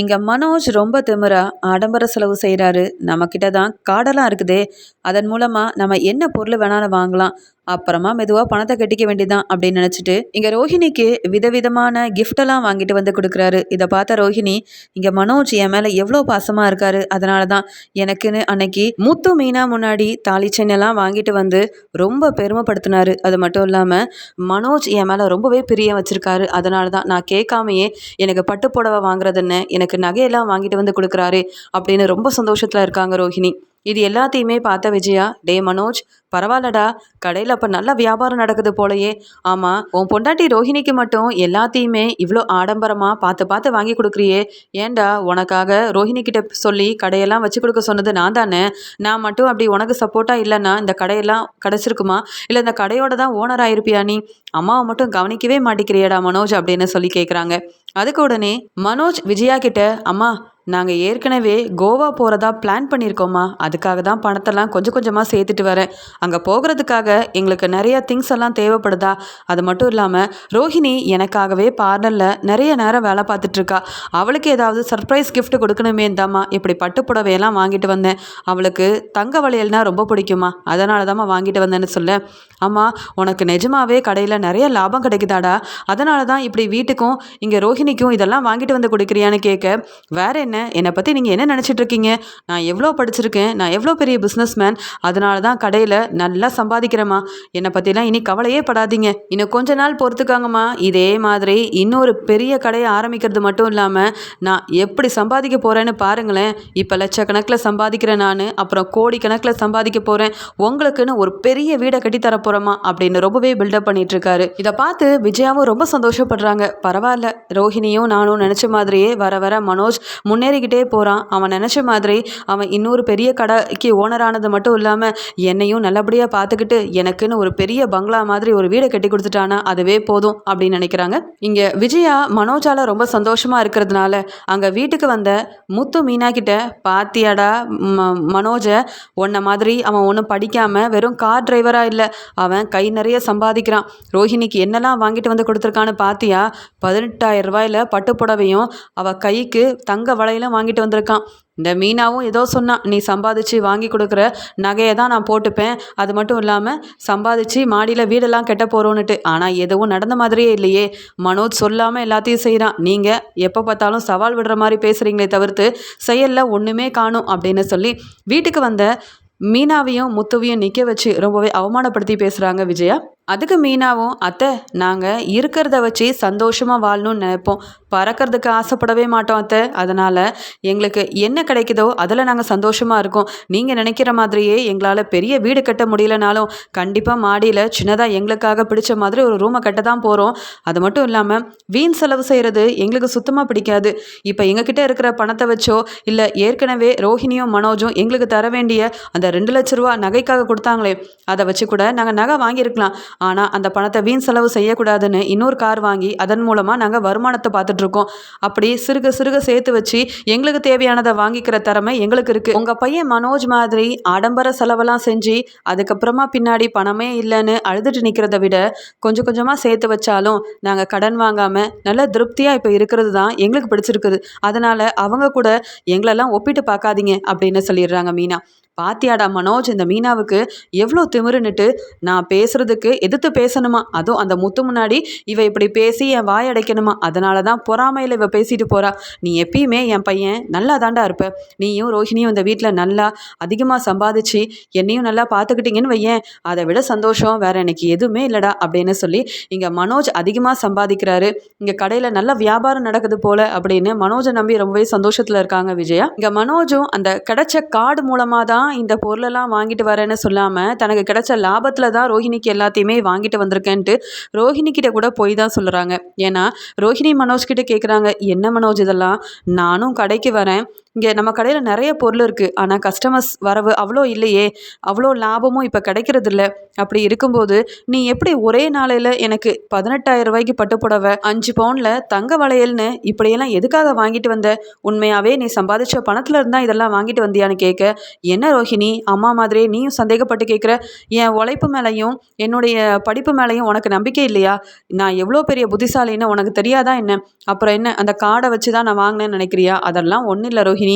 இங்கே மனோஜ் ரொம்ப திமிரா ஆடம்பர செலவு செய்கிறாரு நம்மக்கிட்ட தான் காடெல்லாம் இருக்குதே. அதன் மூலமாக நம்ம என்ன பொருள் வேணாலும் வாங்கலாம். அப்புறமா மெதுவாக பணத்தை கட்டிக்க வேண்டியதான் அப்படின்னு நினச்சிட்டு இங்கே ரோஹிணிக்கு விதவிதமான கிஃப்டெல்லாம் வாங்கிட்டு வந்து கொடுக்குறாரு. இதை பார்த்த ரோஹிணி இங்கே மனோஜ் என் மேலே எவ்வளோ பாசமாக இருக்காரு. அதனால தான் எனக்குன்னு அன்னைக்கு முத்து மீனா முன்னாடி தாலி சென்னெல்லாம் வாங்கிட்டு வந்து ரொம்ப பெருமைப்படுத்தினாரு. அது மட்டும் இல்லாமல் மனோஜ் என் மேலே ரொம்பவே பிரியம் வச்சுருக்காரு. அதனால தான் நான் கேட்காமையே எனக்கு பட்டு புடவை வாங்குறதுன்னு எனக்கு நகையெல்லாம் வாங்கிட்டு வந்து கொடுக்குறாரு அப்படின்னு ரொம்ப சந்தோஷத்தில் இருக்காங்க ரோஹிணி. இது எல்லாத்தையுமே பார்த்த விஜயா டே மனோஜ் பரவாயில்லடா கடையில் அப்போ நல்ல வியாபாரம் நடக்குது போலயே. ஆமாம் உன் பொண்டாட்டி ரோஹிணிக்கு மட்டும் எல்லாத்தையுமே இவ்வளோ ஆடம்பரமாக பார்த்து பார்த்து வாங்கி கொடுக்குறியே. ஏன்டா உனக்காக ரோஹிணி கிட்ட சொல்லி கடையெல்லாம் வச்சு கொடுக்க சொன்னது நான் தானே? நான் மட்டும் அப்படி உனக்கு சப்போர்ட்டாக இல்லைன்னா இந்த கடையெல்லாம் கிடச்சிருக்குமா? இல்லை இந்த கடையோட தான் ஓனர் ஆயிருப்பியா நீ? அம்மாவை மட்டும் கவனிக்கவே மாட்டேங்கிறியடா மனோஜ் அப்படின்னு சொல்லி கேட்குறாங்க அதுக்கு உடனே மனோஜ் விஜயா கிட்ட அம்மா நாங்கள் ஏற்கனவே கோவா போகிறதா பிளான் பண்ணியிருக்கோம்மா அதுக்காக தான் பணத்தெல்லாம் கொஞ்சம் கொஞ்சமாக சேர்த்துட்டு வரேன். அங்கே போகிறதுக்காக எங்களுக்கு நிறைய திங்ஸ் எல்லாம் தேவைப்படுதா? அது மட்டும் இல்லாமல் ரோஹிணி எனக்காகவே பார்லரில் நிறைய நேரம் வேலை பார்த்துட்ருக்கா. அவளுக்கு ஏதாவது சர்ப்ரைஸ் கிஃப்ட் கொடுக்கணுமே தாம்மா இப்படி பட்டு புடவையெல்லாம் வாங்கிட்டு வந்தேன். அவளுக்கு தங்க வளையல்னா ரொம்ப பிடிக்குமா? அதனால தாம்மா வாங்கிட்டு வந்தேன்னு சொல்ல. அம்மா உனக்கு நிஜமாவே கடையில் நிறைய லாபம் கிடைக்குதாடா? அதனால தான் இப்படி வீட்டுக்கும் இங்கே ரோஹிணிக்கும் இதெல்லாம் வாங்கிட்டு வந்து கொடுக்குறியான்னு கேட்க வேற என்ன? என்னை பற்றி நீங்கள் என்ன நினச்சிட்டு இருக்கீங்க நான் எவ்வளோ படிச்சிருக்கேன். நான் எவ்வளோ பெரிய பிஸ்னஸ் மேன் அதனால தான் கடையில் நல்லா சம்பாதிக்கிறேம்மா என்னை பற்றிலாம் இனி கவலையே படாதீங்க. இன்னும் கொஞ்ச நாள் பொறுத்துக்காங்கம்மா. இதே மாதிரி இன்னொரு பெரிய கடையை ஆரம்பிக்கிறது மட்டும் இல்லாமல் நான் எப்படி சம்பாதிக்க போகிறேன்னு பாருங்களேன். இப்போ லட்சக்கணக்கில் சம்பாதிக்கிறேன் நான் அப்புறம் கோடி கணக்கில் சம்பாதிக்க போகிறேன் உங்களுக்குன்னு ஒரு பெரிய வீடை கட்டி தர போகிறோமா அப்படின்னு ரொம்பவே பில்டப் பண்ணிகிட்ருக்காரு இதை பார்த்து விஜயாவும் ரொம்ப சந்தோஷப்படுறாங்க. பரவாயில்ல ரோஹிணியும் நானும் நினச்ச மாதிரியே வர வர மனோஜ் முன்னேறிக்கிட்டே போகிறான் அவன் நினச்ச மாதிரி அவன் இன்னொரு பெரிய கடைக்கு ஓனரானது மட்டும் இல்லாமல் என்னையும் நல்லபடியாக பார்த்துக்கிட்டு எனக்குன்னு ஒரு பெரிய பங்களா மாதிரி ஒரு வீடை கட்டி கொடுத்துட்டானா அதுவே போதும் அப்படின்னு நினைக்கிறாங்க. இங்கே விஜயா மனோஜால ரொம்ப சந்தோஷமாக இருக்கிறதுனால அங்கே வீட்டுக்கு வந்த முத்து மீனா கிட்ட பாத்தியாடா ம மனோஜை உன்ன மாதிரி அவன் ஒன்றும் படிக்காமல் வெறும் கார் டிரைவராக இல்லை அவன் கை நிறைய சம்பாதிக்கிறான். ரோஹிணிக்கு என்னெல்லாம் வாங்கிட்டு வந்து கொடுத்துருக்கான்னு பாத்தியா? பதினெட்டாயிரம் ரூபாயில் பட்டு புடவையும் அவள் கைக்கு தங்க வளையலும் வாங்கிட்டு வந்திருக்கான். இந்த மீனாவும் ஏதோ சொன்னான் நீ சம்பாதிச்சு வாங்கி கொடுக்குற நகையை தான் நான் போட்டுப்பேன். அது மட்டும் இல்லாமல் சம்பாதிச்சு மாடியில் வீடெல்லாம் கெட்ட போகிறோன்னுட்டு ஆனால் எதுவும் நடந்த மாதிரியே இல்லையே. மனோஜ் சொல்லாமல் எல்லாத்தையும் செய்கிறான் நீங்கள் எப்போ பார்த்தாலும் சவால் விடுற மாதிரி பேசுகிறீங்களே தவிர்த்து செயலில் ஒன்றுமே காணும் அப்படின்னு சொல்லி வீட்டுக்கு வந்த மீனாவையும் முத்துவையும் நிற்க வச்சு ரொம்பவே அவமானப்படுத்தி பேசுகிறாங்க விஜயா. அதுக்கு மீனாவும் அத்தை நாங்கள் இருக்கிறத வச்சு சந்தோஷமாக வாழணும்னு நினைப்போம். பறக்கிறதுக்கு ஆசைப்படவே மாட்டோம் அத்தை. அதனால் எங்களுக்கு என்ன கிடைக்குதோ அதில் நாங்கள் சந்தோஷமாக இருக்கோம். நீங்கள் நினைக்கிற மாதிரியே எங்களால் பெரிய வீடு கட்ட முடியலனாலும் கண்டிப்பாக மாடியில் சின்னதாக எங்களுக்காக பிடிச்ச மாதிரி ஒரு ரூமை கட்ட தான் போகிறோம் அது மட்டும் இல்லாமல் வீண் செலவு செய்கிறது எங்களுக்கு சுத்தமாக பிடிக்காது. இப்போ எங்ககிட்ட இருக்கிற பணத்தை வச்சோ இல்லை ஏற்கனவே ரோஹிணியும் மனோஜும் எங்களுக்கு தர வேண்டிய அந்த ரெண்டு லட்ச ரூபா நகைக்காக கொடுத்தாங்களே அதை வச்சு கூட நாங்கள் நகை வாங்கியிருக்கலாம். ஆனால் அந்த பணத்தை வீண் செலவு செய்யக்கூடாதுன்னு இன்னொரு கார் வாங்கி அதன் மூலமாக நாங்கள் வருமானத்தை பார்த்துட்ருக்கோம். அப்படி சிறுக சிறுக சேர்த்து வச்சு எங்களுக்கு தேவையானதை வாங்கிக்கிற திறமை எங்களுக்கு இருக்குது உங்கள் பையன் மனோஜ் மாதிரி ஆடம்பர செலவெல்லாம் செஞ்சு அதுக்கப்புறமா பின்னாடி பணமே இல்லைன்னு அழுதுட்டு நிற்கிறத விட கொஞ்சம் கொஞ்சமாக சேர்த்து வச்சாலும் நாங்கள் கடன் வாங்காமல் நல்ல திருப்தியாக இப்போ இருக்கிறது தான் எங்களுக்கு பிடிச்சிருக்குது. அதனால் அவங்க கூட எங்களெல்லாம் ஒப்பிட்டு பார்க்காதீங்க அப்படின்னு சொல்லிடுறாங்க மீனா. பாத்தியாடா மனோஜ் இந்த மீனாவுக்கு எவ்வளோ திமிருன்னுட்டு நான் பேசுறதுக்கு எதிர்த்து பேசணுமா? அதுவும் அந்த முத்து முன்னாடி இவ இப்படி பேசி என் வாய் அடைக்கணுமா? அதனால தான் பொறாமையில் இவ பேசிட்டு போறா. நீ எப்பயுமே என் பையன் நல்லா தாண்டா இருப்ப. நீயும் ரோஹிணியும் இந்த வீட்டில் நல்லா அதிகமாக சம்பாதிச்சு என்னையும் நல்லா பார்த்துக்கிட்டீங்கன்னு வையேன். அதை விட சந்தோஷம் வேற எனக்கு எதுவுமே இல்லைடா அப்படின்னு சொல்லி இங்கே மனோஜ் அதிகமாக சம்பாதிக்கிறாரு. இங்கே கடையில் நல்ல வியாபாரம் நடக்குது போல அப்படின்னு மனோஜை நம்பி ரொம்பவே சந்தோஷத்தில் இருக்காங்க விஜயா. இங்கே மனோஜும் அந்த கிடைச்ச கார்டு மூலமாக தான் இந்த பொருளெல்லாம் வாங்கிட்டு வரேன்னு சொல்லாமல் தனக்கு கிடைச்ச லாபத்தில் தான் ரோஹிணிக்கு எல்லாத்தையுமே வாங்கிட்டு வந்திருக்கேன்ட்டு ரோஹிணி கிட்ட கூட போய் தான் சொல்கிறாங்க ஏன்னா ரோஹிணி மனோஜ் கிட்ட கேட்குறாங்க என்ன மனோஜ் இதெல்லாம்? நானும் கடைக்கு வரேன். இங்கே நம்ம கடையில் நிறைய பொருள் இருக்குது ஆனால் கஸ்டமர்ஸ் வரவு அவ்வளோ இல்லையே. அவ்வளோ லாபமும் இப்போ கிடைக்கிறதில்ல. அப்படி இருக்கும்போது நீ எப்படி ஒரே நாளையில் எனக்கு பதினெட்டாயிரம் ரூபாய்க்கு பட்டு புடவை அஞ்சு பவுனில் தங்க வளையல்னு இப்படியெல்லாம் எதுக்காக வாங்கிட்டு வந்த? உண்மையாகவே நீ சம்பாதிச்ச பணத்தில் இருந்தால் இதெல்லாம் வாங்கிட்டு வந்தியான்னு கேட்க என்ன ரோஹிணி அம்மா மாதிரியே நீயும் சந்தேகப்பட்டு கேட்குற? என் உழைப்பு மேலேயும் என்னுடைய படிப்பு மேலேயும் உனக்கு நம்பிக்கை இல்லையா? நான் எவ்வளோ பெரிய புத்திசாலின்னு உனக்கு தெரியாதா என்ன? அப்புறம் என்ன அந்த கார்டை வச்சு தான் நான் வாங்கினேன்னு நினைக்கிறியா? அதெல்லாம் ஒன்றும் இல்லை ரோஹிணி.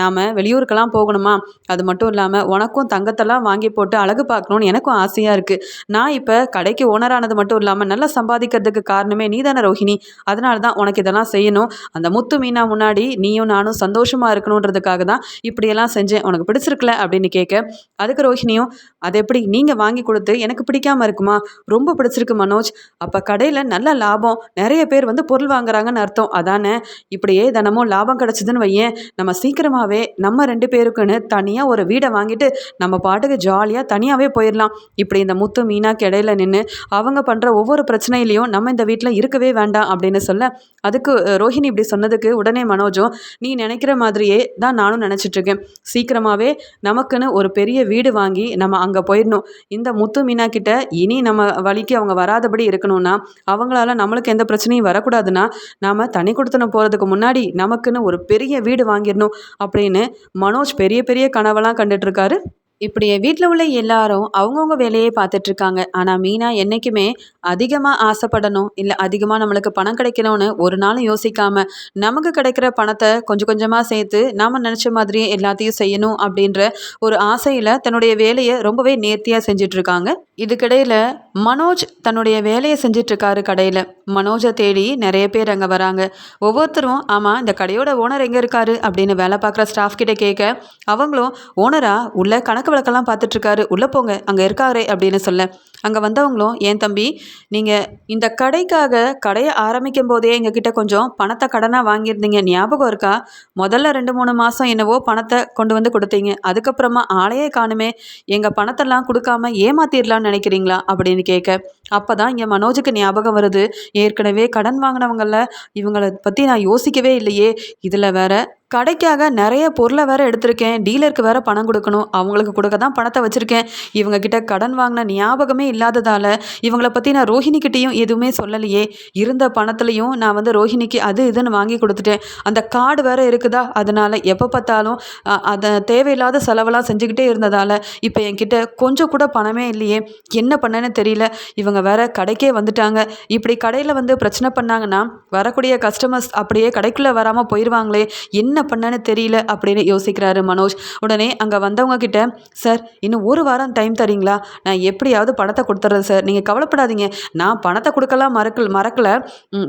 நாம் வெளியூருக்கெல்லாம் போகணுமா? அது மட்டும் இல்லாமல் உனக்கும் தங்கத்தெல்லாம் வாங்கி போட்டு அழகு பார்க்கணும்னு எனக்கும் ஆசையாக இருக்குது நான் இப்போ கடைக்கு ஓனரானது மட்டும் இல்லாமல் நல்லா சம்பாதிக்கிறதுக்கு காரணமே நீ தானே ரோஹிணி. அதனால தான் உனக்கு இதெல்லாம் செய்யணும். அந்த முத்து மீனா முன்னாடி நீயும் நானும் சந்தோஷமாக இருக்கணுன்றதுக்காக தான் இப்படியெல்லாம் செஞ்சேன். உனக்கு பிடிச்சிருக்கல அப்படின்னு கேட்க அதுக்கு ரோஹிணியும் அது எப்படி நீங்கள் வாங்கி கொடுத்து எனக்கு பிடிக்காம இருக்குமா? ரொம்ப பிடிச்சிருக்கு மனோஜ். அப்போ கடையில் நல்ல லாபம். நிறைய பேர் வந்து பொருள் வாங்குறாங்கன்னு அர்த்தம். அதானே? இப்படியே தினமும் லாபம் கிடச்சிதுன்னு வையேன். நம்ம சீக்கிரமாகவே நம்ம ரெண்டு பேருக்குன்னு தனியாக ஒரு வீடை வாங்கிட்டு நம்ம பாட்டுக்கு ஜாலியாக தனியாகவே போயிடலாம் இப்படி இந்த முத்து மீனாக்கு இடையில நின்று அவங்க பண்ணுற ஒவ்வொரு பிரச்சனையிலையும் நம்ம இந்த வீட்டில் இருக்கவே வேண்டாம் அப்படின்னு சொல்ல அதுக்கு ரோஹிணி இப்படி சொன்னதுக்கு உடனே மனோஜும் நீ நினைக்கிற மாதிரியே தான் நானும் நினச்சிட்ருக்கேன். சீக்கிரமாகவே நமக்குன்னு ஒரு பெரிய வீடு வாங்கி நம்ம அங்கே போயிடணும் இந்த முத்து மீனா கிட்ட இனி நம்ம வழிக்கு அவங்க வராதபடி இருக்கணும்னா அவங்களால நம்மளுக்கு எந்த பிரச்சனையும் வரக்கூடாதுன்னா நாம் தனி கொடுத்தனம் போகிறதுக்கு முன்னாடி நமக்குன்னு ஒரு பெரிய வீடு வாங்கிடணும் அப்படின்னு மனோஜ் பெரிய பெரிய கனவெல்லாம் கண்டுட்ருக்காரு. இப்படி வீட்டில் உள்ள எல்லாரும் அவங்கவுங்க வேலையை பார்த்துட்ருக்காங்க. ஆனால் மீனா என்றைக்குமே அதிகமாக ஆசைப்படணும் இல்லை அதிகமாக நம்மளுக்கு பணம் கிடைக்கணும்னு ஒரு நாளும் யோசிக்காம நமக்கு கிடைக்கிற பணத்தை கொஞ்சம் கொஞ்சமாக சேர்த்து நாம் நினச்ச மாதிரியே எல்லாத்தையும் செய்யணும் அப்படின்ற ஒரு ஆசையில் தன்னுடைய வேலையை ரொம்பவே நேர்த்தியாக செஞ்சிட்ருக்காங்க. இதுக்கிடையில் மனோஜ் தன்னுடைய வேலையை செஞ்சிட்ருக்காரு கடையில். மனோஜை தேடி நிறைய பேர் அங்கே வராங்க. ஒவ்வொருத்தரும் ஆமாம் இந்த கடையோட ஓனர் எங்கே இருக்காரு? அப்படின்னு வேலை பார்க்குற ஸ்டாஃப் கிட்டே கேட்க அவங்களும் ஓனரா உள்ளே கணக்கு வழக்கெல்லாம் பார்த்துட்ருக்காரு. உள்ளே போங்க. அங்கே இருக்காரே. அப்படின்னு சொல்ல. அங்கே வந்தவங்களும் ஏன் தம்பி நீங்கள் இந்த கடைக்காக கடையை ஆரம்பிக்கும் போதே எங்ககிட்ட கொஞ்சம் பணத்தை கடனாக வாங்கியிருந்தீங்க. ஞாபகம் இருக்கா? முதல்ல ரெண்டு மூணு மாதம் என்னவோ பணத்தை கொண்டு வந்து கொடுத்தீங்க. அதுக்கப்புறமா ஆளையே காணுமே. எங்கள் பணத்தெல்லாம் கொடுக்காம ஏமாத்திடலான்னு நினைக்கிறீங்களா? அப்படின்னு கேட்க அப்போ தான் இங்கே மனோஜுக்கு ஞாபகம் வருது. ஏற்கனவே கடன் வாங்கினவங்கள இவங்களை பற்றி நான் யோசிக்கவே இல்லையே. இதில் வேற கடைக்காக நிறைய பொருளை வேற எடுத்திருக்கேன். டீலருக்கு வேற பணம் கொடுக்கணும். அவங்களுக்கு கொடுக்க தான் பணத்தை வச்சுருக்கேன். இவங்க கிட்ட கடன் வாங்கின ஞாபகமே இல்லாததால் இவங்களை பற்றி நான் ரோஹிணிக்கிட்டேயும் எதுவுமே சொல்லலையே. இருந்த பணத்துலையும் நான் வந்து ரோஹிணிக்கு அது இதுன்னு வாங்கி கொடுத்துட்டேன். அந்த கார்டு வேற இருக்குதா? அதனால் எப்போ பார்த்தாலும் அதை தேவையில்லாத செலவெல்லாம் செஞ்சுக்கிட்டே இருந்ததால் இப்போ என்கிட்ட கொஞ்சம் கூட பணமே இல்லையே. என்ன பண்ணேன்னு தெரியல. இவங்க வேற கடைக்கே வந்துட்டாங்க. இப்படி கடையில் வந்து பிரச்சனை பண்ணாங்கன்னா வரக்கூடிய கஸ்டமர்ஸ் அப்படியே கடைக்குள்ளே வராமல் போயிடுவாங்களே என்ன பண்ணேன்னு தெரியல அப்படின்னு யோசிக்கிறாரு மனோஜ். உடனே அங்கே வந்தவங்க கிட்ட சார் இன்னும் ஒரு வாரம் டைம் தரீங்களா? நான் எப்படியாவது பணத்தை கொடுத்துட்றேன் சார். நீங்கள் கவலைப்படாதீங்க. நான் பணத்தை கொடுக்கலாம் மறக்கல. மறக்கல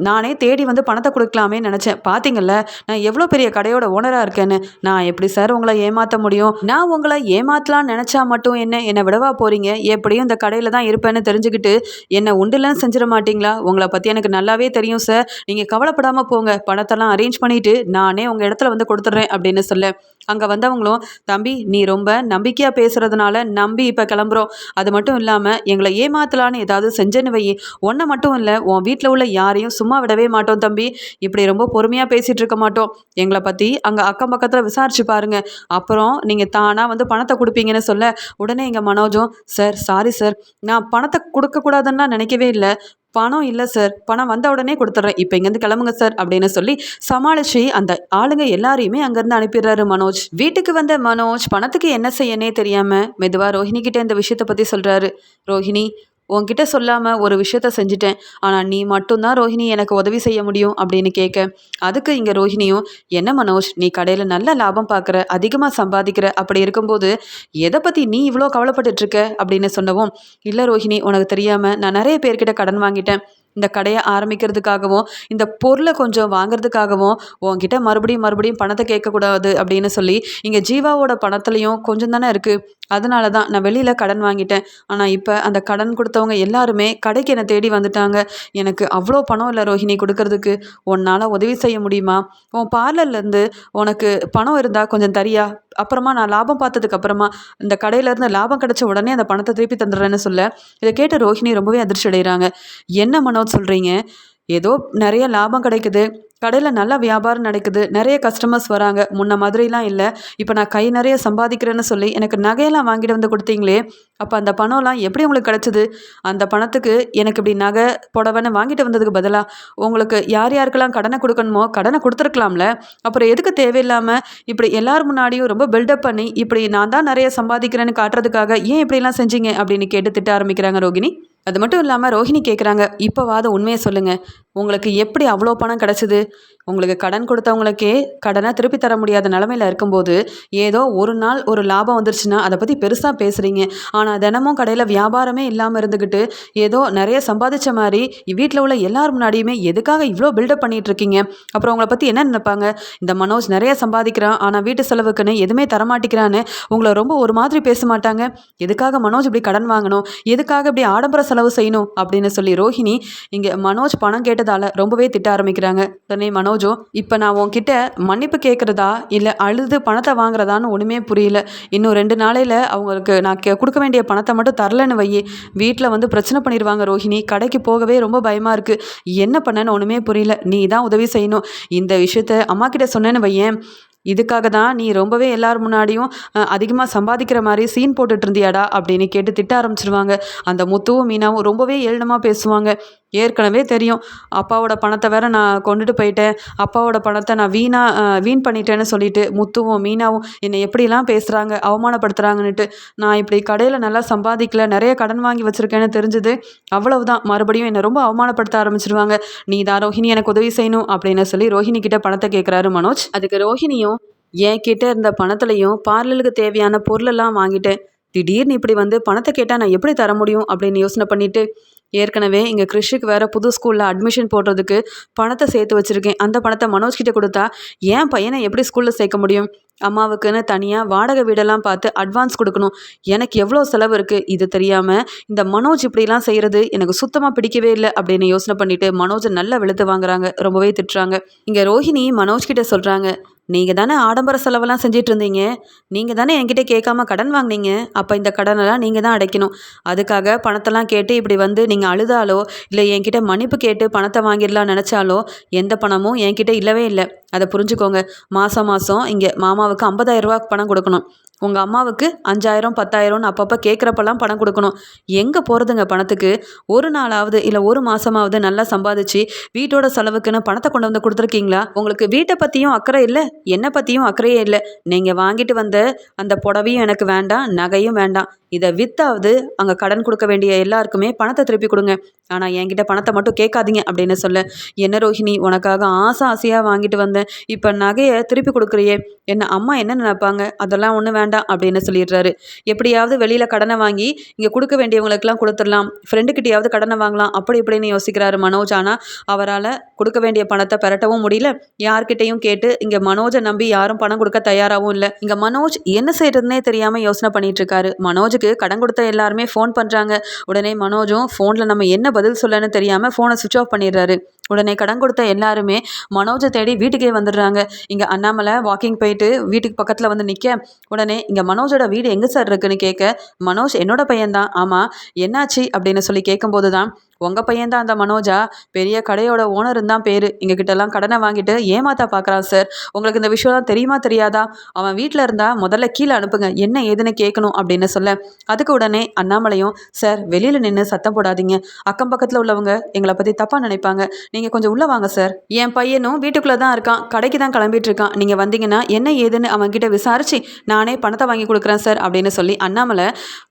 நானே தேடி வந்து பணத்தை கொடுக்கலாமே நினச்சேன். பார்த்தீங்கல்ல நான் எவ்வளோ பெரிய கடையோட ஓனராக இருக்கேன்னு. நான் எப்படி சார் உங்களை ஏமாற்ற முடியும்? நான் உங்களை ஏமாற்றலாம்னு நினச்சா மட்டும் என்ன? என்னை விடவா போகிறீங்க எப்படியும் இந்த கடையில் தான் இருப்பேன்னு தெரிஞ்சுக்கிட்டு என்னை உண்டுலாம் செஞ்சிட மாட்டீங்களா? உங்களை பற்றி எனக்கு நல்லாவே தெரியும் சார் நீங்கள் கவலைப்படாமல் போங்க. பணத்தெல்லாம் அரேஞ்ச் பண்ணிவிட்டு நானே உங்கள் இடத்துல வந்து கொடுத்துட்றேன் அப்படின்னு சொல்ல. அங்கே வந்தவங்களும் தம்பி நீ ரொம்ப நம்பிக்கையாக பேசுகிறதுனால நம்பி இப்போ கிளம்புறோம். அது மட்டும் இல்லாமல் எங்களை ஏமாத்தலான்னு ஏதாவது செஞ்சேன்னு வை ஒன்றை மட்டும் இல்லை உன் வீட்டில் உள்ள யாரையும் சும்மா விடவே மாட்டோம் தம்பி. இப்படி ரொம்ப பொறுமையாக பேசிகிட்டு இருக்க மாட்டோம். எங்களை பற்றி அங்கே அக்கம் பக்கத்தில் விசாரிச்சு பாருங்க. அப்புறம் நீங்கள் தானாக வந்து பணத்தை கொடுப்பீங்கன்னு சொல்ல உடனே எங்கள் மனோஜும் சார் சாரி சார் நான் பணத்தை கொடுக்கக்கூடாதுன்னா நினைக்கவே இல்லை. பணம் இல்லை சார் பணம் வந்த உடனே கொடுத்துட்றேன். இப்போ இங்கேருந்து கிளம்புங்க சார் அப்படின்னு சொல்லி சமாளித்து அந்த ஆளுங்க எல்லாரையுமே அங்கேருந்து அனுப்பிடுறாரு மனோஜ். வீட்டுக்கு வந்த மனோஜ் பணத்துக்கு என்ன செய்யனே தெரியாமல் மெதுவாக ரோஹிணி கிட்டே இந்த விஷயத்தை பற்றி சொல்கிறாரு ரோஹிணி உன்கிட்ட சொல்லாமல் ஒரு விஷயத்த செஞ்சுட்டேன். ஆனால் நீ மட்டும்தான் ரோஹிணி எனக்கு உதவி செய்ய முடியும் அப்படின்னு கேட்க அதுக்கு இங்கே ரோஹிணியும் என்ன மனோஜ் நீ கடையில் நல்ல லாபம் பார்க்குற அதிகமாக சம்பாதிக்கிற அப்படி இருக்கும்போது எதை பற்றி நீ இவ்வளோ கவலைப்பட்டுட்டு இருக்க? அப்படின்னு சொன்னவும் இல்லை ரோஹிணி உனக்கு தெரியாமல் நான் நிறைய பேர்கிட்ட கடன் வாங்கிட்டேன். இந்த கடையை ஆரம்பிக்கிறதுக்காகவும் இந்த பொருளை கொஞ்சம் வாங்குறதுக்காகவும் உங்ககிட்ட மறுபடியும் மறுபடியும் பணத்தை கேட்கக்கூடாது அப்படின்னு சொல்லி இங்கே ஜீவாவோட பணத்துலையும் கொஞ்சம் தானே இருக்குது அதனால தான் நான் வெளியில் கடன் வாங்கிட்டேன். ஆனால் இப்போ அந்த கடன் கொடுத்தவங்க எல்லாருமே கடைக்கு என்னை தேடி வந்துட்டாங்க. எனக்கு அவ்வளோ பணம் இல்லை ரோஹிணி கொடுக்கறதுக்கு. உன்னால் உதவி செய்ய முடியுமா? உன் பார்லர்லேருந்து உனக்கு பணம் இருந்தால் கொஞ்சம் தரியா? அப்புறமா நான் லாபம் பார்த்ததுக்கு அப்புறமா இந்த கடையிலேருந்து லாபம் கிடைச்ச உடனே அந்த பணத்தை திருப்பி தந்துடுறேன்னு சொல்ல இதை கேட்ட ரோஹிணி ரொம்பவே அதிர்ச்சி அடைகிறாங்க என்ன மனோஜ் சொல்கிறீங்க ஏதோ நிறைய லாபம் கிடைக்குது. கடையில் நல்லா வியாபாரம் நடக்குது. நிறைய கஸ்டமர்ஸ் வராங்க. முன்ன மாதிரிலாம் இல்லை. இப்போ நான் கை நிறைய சம்பாதிக்கிறேன்னு சொல்லி எனக்கு நகையெல்லாம் வாங்கிட்டு வந்து கொடுத்தீங்களே அப்போ அந்த பணம்லாம் எப்படி உங்களுக்கு கிடச்சிது? அந்த பணத்துக்கு எனக்கு இப்படி நகை புடவைன்னு வாங்கிட்டு வந்ததுக்கு பதிலாக உங்களுக்கு யார் யாருக்கெல்லாம் கடனை கொடுக்கணுமோ கடனை கொடுத்துருக்கலாம்ல. அப்புறம் எதுக்கு தேவையில்லாமல் இப்படி எல்லார் முன்னாடியும் ரொம்ப பில்டப் பண்ணி இப்படி நான் தான் நிறைய சம்பாதிக்கிறேன்னு காட்டுறதுக்காக ஏன் இப்படிலாம் செஞ்சீங்க அப்படின்னு கேட்டு திட்ட ஆரம்பிக்கிறாங்க ரோகிணி. அது மட்டும் இல்லாமல் ரோஹிணி கேட்குறாங்க இப்போ வாத உண்மையை சொல்லுங்கள் உங்களுக்கு எப்படி அவ்வளோ பணம் கிடச்சிது? உங்களுக்கு கடன் கொடுத்தவங்களுக்கே கடனை திருப்பி தர முடியாத நிலமையில இருக்கும்போது ஏதோ ஒரு நாள் ஒரு லாபம் வந்துருச்சுன்னா அதை பற்றி பெருசாக பேசுகிறீங்க ஆனால் தினமும் கடையில் வியாபாரமே இல்லாமல் இருந்துக்கிட்டு ஏதோ நிறைய சம்பாதிச்ச மாதிரி வீட்டில் உள்ள எல்லார் முன்னாடியுமே எதுக்காக இவ்வளோ பில்டப் பண்ணிகிட்ருக்கீங்க அப்புறம் உங்களை பற்றி என்ன நினைப்பாங்க? இந்த மனோஜ் நிறைய சம்பாதிக்கிறான் ஆனால் வீட்டு செலவுக்குன்னு எதுவுமே தரமாட்டிக்கிறான்னு உங்களை ரொம்ப ஒரு மாதிரி பேச மாட்டாங்க. எதுக்காக மனோஜ் இப்படி கடன் வாங்கணும்? எதுக்காக இப்படி ஆடம்பர செலவு செய்யணும்? அப்படின்னு சொல்லி ரோஹிணி இங்கே மனோஜ் பணம் கேட்டு கேட்டதால் ரொம்பவே திட்ட ஆரம்பிக்கிறாங்க. உடனே மனோஜோ இப்போ நான் உன்கிட்ட மன்னிப்பு கேட்குறதா இல்லை அழுது பணத்தை வாங்குறதான்னு ஒன்றுமே புரியல. இன்னும் ரெண்டு நாளையில் அவங்களுக்கு நான் கே கொடுக்க வேண்டிய பணத்தை மட்டும் தரலன்னு வையே. வீட்டில் வந்து பிரச்சனை பண்ணிடுவாங்க ரோஹிணி. கடைக்கு போகவே ரொம்ப பயமாக இருக்குது என்ன பண்ணேன்னு ஒன்றுமே புரியல. நீ தான் உதவி செய்யணும். இந்த விஷயத்த அம்மா கிட்ட சொன்னேன்னு வையேன். இதுக்காக தான் நீ ரொம்பவே எல்லார் முன்னாடியும் அதிகமாக சம்பாதிக்கிற மாதிரி சீன் போட்டுட்டு இருந்தியாடா? அப்படின்னு கேட்டு திட்ட ஆரம்பிச்சிருவாங்க. அந்த முத்துவும் மீனாவும் ரொம்பவே ஏளனமாக பேசுவாங்க. ஏற்கனவே தெரியும். அப்பாவோட பணத்தை வேற நான் கொண்டுட்டு போயிட்டேன். அப்பாவோட பணத்தை நான் வீணாக வீண் பண்ணிட்டேன்னு சொல்லிட்டு முத்துவும் மீனாவும் என்னை எப்படிலாம் பேசுகிறாங்க அவமானப்படுத்துகிறாங்கன்னுட்டு நான் இப்படி கடையில் நல்லா சம்பாதிக்கல நிறைய கடன் வாங்கி வச்சுருக்கேன்னு தெரிஞ்சது. அவ்வளவுதான். மறுபடியும் என்னை ரொம்ப அவமானப்படுத்த ஆரம்பிச்சிருவாங்க. நீ தான் ரோஹிணி எனக்கு உதவி செய்யணும் அப்படின்னு சொல்லி ரோஹிணி கிட்ட பணத்தை கேட்குறாரு மனோஜ். அதுக்கு ரோஹிணியும் என்கிட்ட இருந்த பணத்துலையும் பார்லருக்கு தேவையான பொருளெல்லாம் வாங்கிட்டேன். திடீர்னு இப்படி வந்து பணத்தை கேட்டால் நான் எப்படி தர முடியும் அப்படின்னு யோசனை பண்ணிவிட்டு ஏற்கனவே இங்கே கிறிஷுக்கு வேறு புது ஸ்கூலில் அட்மிஷன் போடுறதுக்கு பணத்தை சேர்த்து வச்சுருக்கேன். அந்த பணத்தை மனோஜ் கிட்டே கொடுத்தா ஏன் பையனை எப்படி ஸ்கூலில் சேர்க்க முடியும்? அம்மாவுக்குன்னு தனியாக வாடகை வீடெல்லாம் பார்த்து அட்வான்ஸ் கொடுக்கணும். எனக்கு எவ்வளோ செலவு இருக்குது இது தெரியாமல் இந்த மனோஜ் இப்படிலாம் செய்கிறது எனக்கு சுத்தமாக பிடிக்கவே இல்லை அப்படின்னு யோசனை பண்ணிவிட்டு மனோஜை நல்லா வெளுத்து வாங்குறாங்க. ரொம்பவே திட்டுறாங்க. இங்கே ரோஹிணி மனோஜ் கிட்ட சொல்கிறாங்க நீங்கள் தானே ஆடம்பர செலவெல்லாம் செஞ்சிட்டு இருந்தீங்க நீங்கள் தானே என்கிட்ட கேட்காம கடன் வாங்கினீங்க. அப்போ இந்த கடனெல்லாம் நீங்கள் தான் அடைக்கணும். அதுக்காக பணத்தெல்லாம் கேட்டு இப்படி வந்து நீங்கள் அழுதாலோ இல்லை என்கிட்ட மன்னிப்பு கேட்டு பணத்தை வாங்கிடலாம் நினச்சாலோ எந்த பணமும் என்கிட்ட இல்லவே இல்லை. அதை புரிஞ்சுக்கோங்க. மாதம் மாதம் இங்கே மாமாவுக்கு ஐம்பதாயிரரூபா பணம் கொடுக்கணும். உங்கள் அம்மாவுக்கு அஞ்சாயிரம் பத்தாயிரம்னு அப்பப்போ கேட்குறப்பெல்லாம் பணம் கொடுக்கணும். எங்கே போகிறதுங்க பணத்துக்கு? ஒரு நாளாவது இல்லை ஒரு மாதமாவது நல்லா சம்பாதிச்சு வீட்டோட செலவுக்குன்னு பணத்தை கொண்டு வந்து கொடுத்துருக்கீங்களா? உங்களுக்கு வீட்டை பற்றியும் அக்கறை இல்லை? என்னை பற்றியும் அக்கறையே இல்லை. நீங்கள் வாங்கிட்டு வந்த அந்த புடவையும் எனக்கு வேண்டாம் நகையும் வேண்டாம். இதை வித்தாவது அங்கே கடன் கொடுக்க வேண்டிய எல்லாருக்குமே பணத்தை திருப்பி கொடுங்க. ஆனால் என்கிட்ட பணத்தை மட்டும் கேட்காதீங்க அப்படின்னு சொல்ல. என்ன ரோஹிணி உனக்காக ஆசை ஆசையாக வாங்கிட்டு வந்தேன். இப்போ நகையை திருப்பி கொடுக்குறியே. என்ன அம்மா என்ன நினைப்பாங்க? அதெல்லாம் ஒன்றும் வேண்டாம். அப்படின்னு சொல்லிடுறாரு. எப்படியாவது வெளியில் கடனை வாங்கி இங்கே கொடுக்க வேண்டியவங்களுக்கெல்லாம் கொடுத்துடலாம். ஃப்ரெண்டுக்கிட்டையாவது கடனை வாங்கலாம். அப்படி இப்படின்னு யோசிக்கிறாரு மனோஜ். ஆனால் அவரால் கொடுக்க வேண்டிய பணத்தை பெரட்டவும் முடியல. யார்கிட்டையும் கேட்டு இங்கே மனோஜை நம்பி யாரும் பணம் கொடுக்க தயாராகவும் இல்லை. இங்கே மனோஜ் என்ன செய்யறதுனே தெரியாமல் யோசனை பண்ணிட்டு இருக்காரு மனோஜுக்கு கடன் கொடுத்த எல்லாருமே ஃபோன் பண்ணுறாங்க உடனே மனோஜும் ஃபோனில் நம்ம என்ன பதில் சொல்லன்னு தெரியாமல் ஃபோனை சுவிச் ஆஃப் பண்ணிடுறாரு. உடனே கடன் கொடுத்த எல்லாருமே மனோஜை தேடி வீட்டுக்கே வந்துடுறாங்க. இங்கே அண்ணாமலை வாக்கிங் போயிட்டு வீட்டுக்கு பக்கத்தில் வந்து நிற்க உடனே இங்கே மனோஜோட வீடு எங்கே சார் இருக்குன்னு கேட்க மனோஜ் என்னோட பையன்தான். ஆமாம் என்னாச்சு? அப்படின்னு சொல்லி கேட்கும்போது தான் உங்கள் பையன்தான் அந்த மனோஜா. பெரிய கடையோட ஓனரும் தான் பேர். எங்கள் கிட்டலாம் கடனை வாங்கிட்டு ஏமாத்தா பார்க்குறான் சார் உங்களுக்கு இந்த விஷயம்லாம் தெரியுமா தெரியாதா? அவன் வீட்டில் இருந்தால் முதல்ல கீழே அனுப்புங்க. என்ன ஏதுன்னு கேட்கணும் அப்படின்னு சொல்ல. அதுக்கு உடனே அண்ணாமலையும் சார் வெளியில் நின்று சத்தம் போடாதீங்க. அக்கம் பக்கத்தில் உள்ளவங்க எங்களை பற்றி தப்பாக நினைப்பாங்க. நீங்கள் கொஞ்சம் உள்ளே வாங்க சார் என் பையனும் வீட்டுக்குள்ளே தான் இருக்கான். கடைக்கு தான் கிளம்பிட்டு இருக்கான். நீங்கள் வந்தீங்கன்னா என்ன ஏதுன்னு அவன்கிட்ட விசாரிச்சு நானே பணத்தை வாங்கி கொடுக்குறேன் சார் அப்படின்னு சொல்லி அண்ணாமலை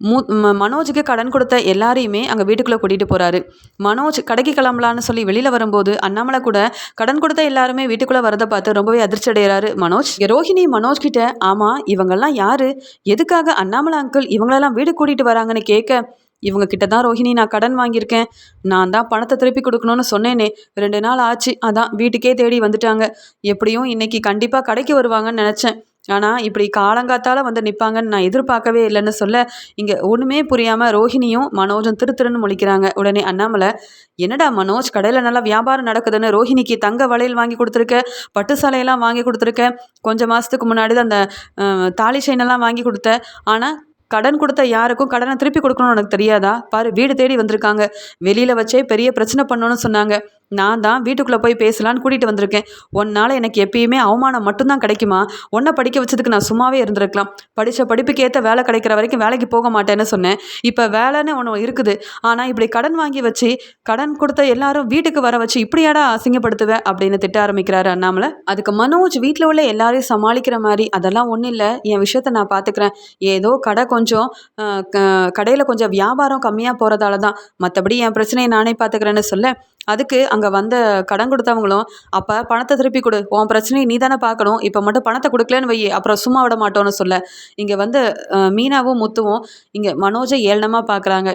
மூ மனோஜுக்கு கடன் கொடுத்த எல்லாரையுமே அங்கே வீட்டுக்குள்ளே கூட்டிகிட்டு போகிறாரு மனோஜ் கடைக்கு கிளம்பலான்னு சொல்லி வெளியில் வரும்போது அண்ணாமலை கூட கடன் கொடுத்த எல்லாருமே வீட்டுக்குள்ளே வரதை பார்த்து ரொம்பவே அதிர்ச்சி அடைகிறாரு மனோஜ் ரோஹிணி மனோஜ் கிட்ட ஆமாம் இவங்கெல்லாம் யாரு? எதுக்காக அண்ணாமலை அங்கிள் இவங்களெல்லாம் வீடு கூட்டிகிட்டு வராங்கன்னு கேட்க இவங்க கிட்ட தான் ரோஹிணி நான் கடன் வாங்கியிருக்கேன். நான் தான் பணத்தை திருப்பி கொடுக்கணும்னு சொன்னேனே. ரெண்டு நாள் ஆச்சு. அதான் வீட்டுக்கே தேடி வந்துட்டாங்க. எப்படியும் இன்னைக்கு கண்டிப்பாக கடைக்கு வருவாங்கன்னு நினச்சேன். ஆனால் இப்படி காலங்காத்தால் வந்து நிற்பாங்கன்னு நான் எதிர்பார்க்கவே இல்லைன்னு சொல்ல இங்கே ஒன்றுமே புரியாமல் ரோஹிணியும் மனோஜும் திரு திருன்னு முழிக்கிறாங்க. உடனே அண்ணாமலை என்னடா மனோஜ் கடையில் நல்லா வியாபாரம் நடக்குதுன்னு ரோஹிணிக்கு தங்க வளையல் வாங்கி கொடுத்துருக்க பட்டு சாலையெல்லாம் வாங்கி கொடுத்துருக்க கொஞ்சம் மாதத்துக்கு முன்னாடி தான் அந்த தாலி செயினெல்லாம் வாங்கி கொடுத்த ஆனால் கடன் கொடுத்த யாருக்கும் கடனை திருப்பி கொடுக்கணும்னு உனக்கு தெரியாதா? பாரு வீடு தேடி வந்திருக்காங்க. வெளியில் வச்சே பெரிய பிரச்சனை பண்ணணும்னு சொன்னாங்க. நான் தான் வீட்டுக்குள்ளே போய் பேசலான்னு கூட்டிகிட்டு வந்திருக்கேன். உன்னால் எனக்கு எப்பயுமே அவமானம் மட்டும்தான் கிடைக்குமா? உன்னை படிக்க வச்சதுக்கு நான் சும்மாவே இருந்திருக்கலாம். படித்த படிப்புக்கு ஏற்ற வேலை கிடைக்கிற வரைக்கும் வேலைக்கு போக மாட்டேன்னு சொன்னேன். இப்போ வேலைன்னு ஒன்று இருக்குது. ஆனால் இப்படி கடன் வாங்கி வச்சு கடன் கொடுத்த எல்லாரும் வீட்டுக்கு வர வச்சு இப்படியாடா அசிங்கப்படுத்துவேன் அப்படின்னு திட்ட ஆரம்பிக்கிறாரு அண்ணாமலை. அதுக்கு மனோஜ் வீட்டில் உள்ள எல்லாரையும் சமாளிக்கிற மாதிரி அதெல்லாம் ஒன்றும் இல்லை. என் விஷயத்த நான் பார்த்துக்கிறேன் ஏதோ கடை கொஞ்சம் கடையில் கொஞ்சம் வியாபாரம் கம்மியாக போகிறதால தான் மற்றபடி என் பிரச்சனையை நானே பார்த்துக்கிறேன்னு சொல்ல அதுக்கு அங்கே வந்த கடன் கொடுத்தவங்களும் அப்போ பணத்தை திருப்பி கொடு. உன் பிரச்சனையை நீ தானே பார்க்கணும். இப்போ மட்டும் பணத்தை கொடுக்கலன்னு வை அப்புறம் சும்மா விட மாட்டோன்னு சொல்ல. இங்கே வந்து மீனாவும் முத்துவும் இங்கே மனோஜை ஏளனமாக பார்க்குறாங்க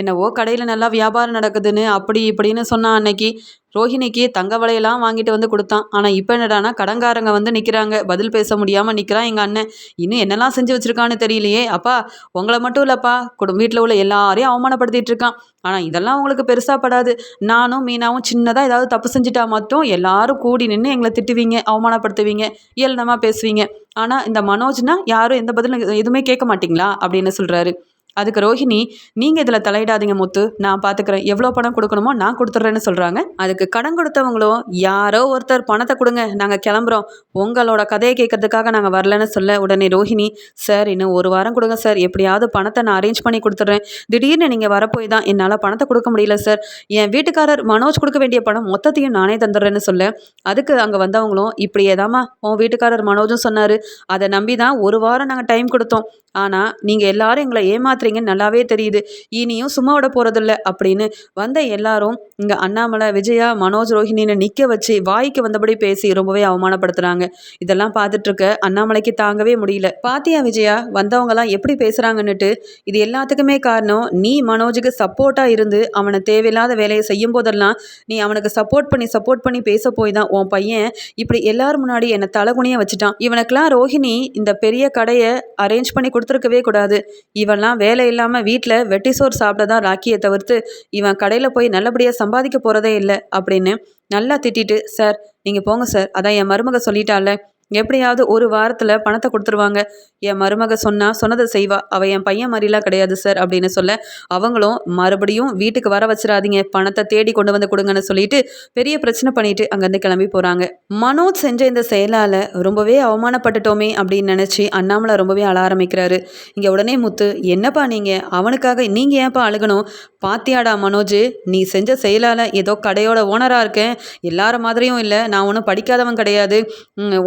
என்னவோ கடையில் நல்லா வியாபாரம் நடக்குதுன்னு அப்படி இப்படின்னு சொன்னான் அன்னைக்கு ரோஹிணிக்கு தங்க வளையெல்லாம் வாங்கிட்டு வந்து கொடுத்தான். ஆனால் இப்போ என்னடானா கடன்காரங்க வந்து நிற்கிறாங்க பதில் பேச முடியாமல் நிற்கிறான் எங்கள் அண்ணன். இன்னும் என்னெல்லாம் செஞ்சு வச்சுருக்கான்னு தெரியலையே. அப்பா உங்களை மட்டும் இல்லைப்பா. குடும் வீட்டில் உள்ள எல்லாரையும் அவமானப்படுத்திட்டு இருக்கான். ஆனால் இதெல்லாம் உங்களுக்கு பெருசாக படாது. நானும் மீனாவும் சின்னதாக ஏதாவது தப்பு செஞ்சுட்டா மட்டும் எல்லாரும் கூடி நின்று எங்களை திட்டுவீங்க அவமானப்படுத்துவீங்க இயல்நமாக பேசுவீங்க. ஆனால் இந்த மனோஜ்னா யாரும் எந்த பதிலும் எதுவுமே கேட்க மாட்டிங்களா? அப்படின்னு சொல்கிறாரு அதுக்கு ரோஹிணி நீங்கள் இதில் தலையிடாதீங்க முத்து. நான் பார்த்துக்கிறேன் எவ்வளோ பணம் கொடுக்கணுமோ நான் கொடுத்துட்றேன்னு சொல்கிறாங்க அதுக்கு கடன் கொடுத்தவங்களும் யாரோ ஒருத்தர் பணத்தை கொடுங்க. நாங்கள் கிளம்புறோம். உங்களோட கதையை கேட்கறதுக்காக நாங்கள் வரலன்னு சொல்ல உடனே ரோஹிணி சார் இன்னும் ஒரு வாரம் கொடுங்க சார். எப்படியாவது பணத்தை நான் அரேஞ்ச் பண்ணி கொடுத்துட்றேன் திடீர்னு நீங்கள் வரப்போய் தான் என்னால் பணத்தை கொடுக்க முடியல சார். என் வீட்டுக்காரர் மனோஜ் கொடுக்க வேண்டிய பணம் மொத்தத்தையும் நானே தந்துடுறேன்னு சொல்ல அதுக்கு அங்கே வந்தவங்களும் இப்படி ஏதாம்மா உன் வீட்டுக்காரர் மனோஜும் சொன்னார். அதை நம்பி தான் ஒரு வாரம் நாங்கள் டைம் கொடுத்தோம். ஆனால் நீங்கள் எல்லாரும் எங்களை ஏமாத்துறீங்கன்னு நல்லாவே தெரியுது. இனியும் சும்மா விட போகிறதில்ல அப்படின்னு வந்த எல்லாரும் இங்கே அண்ணாமலை விஜயா மனோஜ் ரோஹிணின்னு நிற்க வச்சு வாய்க்கு வந்தபடி பேசி ரொம்பவே அவமானப்படுத்துகிறாங்க இதெல்லாம் பார்த்துட்ருக்க அண்ணாமலைக்கு தாங்கவே முடியல. பாத்தியா விஜயா வந்தவங்கலாம் எப்படி பேசுகிறாங்கன்னுட்டு இது எல்லாத்துக்குமே காரணம் நீ மனோஜுக்கு சப்போர்ட்டாக இருந்து அவனை தேவையில்லாத வேலையை செய்யும் போதெல்லாம் நீ அவனுக்கு சப்போர்ட் பண்ணி சப்போர்ட் பண்ணி பேச போய் தான் உன் பையன் இப்படி எல்லாரும் முன்னாடி என்னை தலகுனிய வச்சுட்டான். இவனுக்கெல்லாம் ரோஹிணி இந்த பெரிய கடையை அரேஞ்ச் பண்ணி கொடுத்து கொடுத்துருக்கவே கூடாது. இவன்லாம் வேலை இல்லாமல் வீட்டில் வெட்டி சோறு சாப்பிட தான் ராக்கியை தவிர்த்து இவன் கடையில் போய் நல்லபடியாக சம்பாதிக்க போகிறதே இல்லை அப்படின்னு நல்லா திட்டிட்டு சார் நீங்கள் போங்க சார். அதான் என் மருமக சொல்லிட்டால எப்படியாவது ஒரு வாரத்தில் பணத்தை கொடுத்துருவாங்க. என் மருமக சொன்னால் சொன்னதை செய்வா. அவள் என் பையன் மாதிரிலாம் கிடையாது சார் அப்படின்னு சொல்ல அவங்களும் மறுபடியும் வீட்டுக்கு வர வச்சிடாதீங்க. பணத்தை தேடி கொண்டு வந்து கொடுங்கன்னு சொல்லிட்டு பெரிய பிரச்சனை பண்ணிட்டு அங்கேருந்து கிளம்பி போகிறாங்க மனோஜ் செஞ்ச இந்த செயலால் ரொம்பவே அவமானப்பட்டுட்டோமே அப்படின்னு நினச்சி அண்ணாமலை ரொம்பவே அழ ஆரம்பிக்கிறாரு. இங்கே உடனே முத்து என்னப்பா நீங்கள் அவனுக்காக நீங்கள் ஏன்ப்பா அழுகணும்? பாத்தியாடா மனோஜ் நீ செஞ்ச செயலால் ஏதோ கடையோட ஓனராக இருக்கேன். எல்லார மாதிரியும் இல்லை. நான் ஒன்றும் படிக்காதவன் கிடையாது.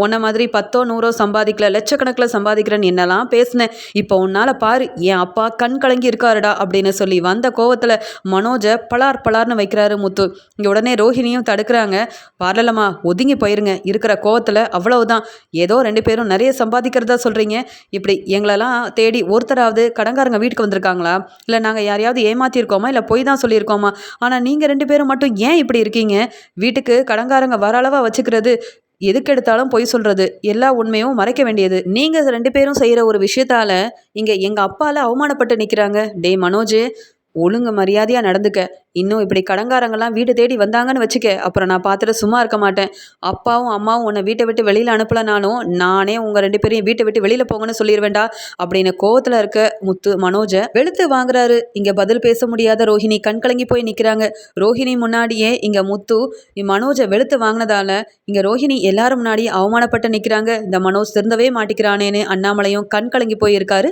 உன்னை மாதிரி பத்தோ நூறோ சம்பாதிக்கல லட்சக்கணக்கில் சம்பாதிக்கிறேன்னு என்னெல்லாம் பேசினேன் இப்போ உன்னால் பாரு என் அப்பா கண் கலங்கி இருக்காருடா அப்படின்னு சொல்லி வந்த கோவத்தில் மனோஜை பலார் பலார்னு வைக்கிறாரு முத்து. இங்கே உடனே ரோஹிணியும் தடுக்கிறாங்க. வரலம்மா ஒதுங்கி போயிருங்க. இருக்கிற கோவத்தில் அவ்வளவுதான். ஏதோ ரெண்டு பேரும் நிறைய சம்பாதிக்கிறதா சொல்கிறீங்க இப்படி எங்களெல்லாம் தேடி ஒருத்தராவது கடங்காரங்க வீட்டுக்கு வந்திருக்காங்களா? இல்லை நாங்கள் யாரையாவது ஏமாற்றிருக்கோமா இல்லை பொய் தான் சொல்லியிருக்கோமா? ஆனால் நீங்கள் ரெண்டு பேரும் மட்டும் ஏன் இப்படி இருக்கீங்க? வீட்டுக்கு கடங்காரங்க வர அளவாக வச்சுக்கிறது எதுக்கு எடுத்தாலும் பொய் சொல்கிறது எல்லா உண்மையும் மறைக்க வேண்டியது. நீங்கள் ரெண்டு பேரும் செய்கிற ஒரு விஷயத்தால் இங்கே எங்கள் அப்பால அவமானப்பட்டு நிற்கிறாங்க டேய் மனோஜ் ஒழுங்கு மரியாதையாக நடந்துக்க. இன்னும் இப்படி கடங்காரங்கெல்லாம் வீடு தேடி வந்தாங்கன்னு வச்சுக்க. அப்புறம் நான் பார்த்துட்டு சும்மா இருக்க மாட்டேன். அப்பாவும் அம்மாவும் உன்னை வீட்டை விட்டு வெளியில் அனுப்பலனாலும் நானே உங்கள் ரெண்டு பேரையும் வீட்டை விட்டு வெளியில் போங்கன்னு சொல்லிடுவேண்டா அப்படின்னு கோவத்தில் இருக்க முத்து மனோஜை வெளுத்து வாங்குறாரு. இங்கே பதில் பேச முடியாத ரோஹிணி கண் கலங்கி போய் நிற்கிறாங்க ரோஹிணி முன்னாடியே இங்கே முத்து மனோஜை வெளுத்து வாங்கினதால இங்கே ரோஹிணி எல்லாரும் முன்னாடி அவமானப்பட்டு நிற்கிறாங்க இந்த மனோஜ் திருந்தவே மாட்டிக்கிறானேன்னு அண்ணாமலையும் கண் கலங்கி போயிருக்காரு.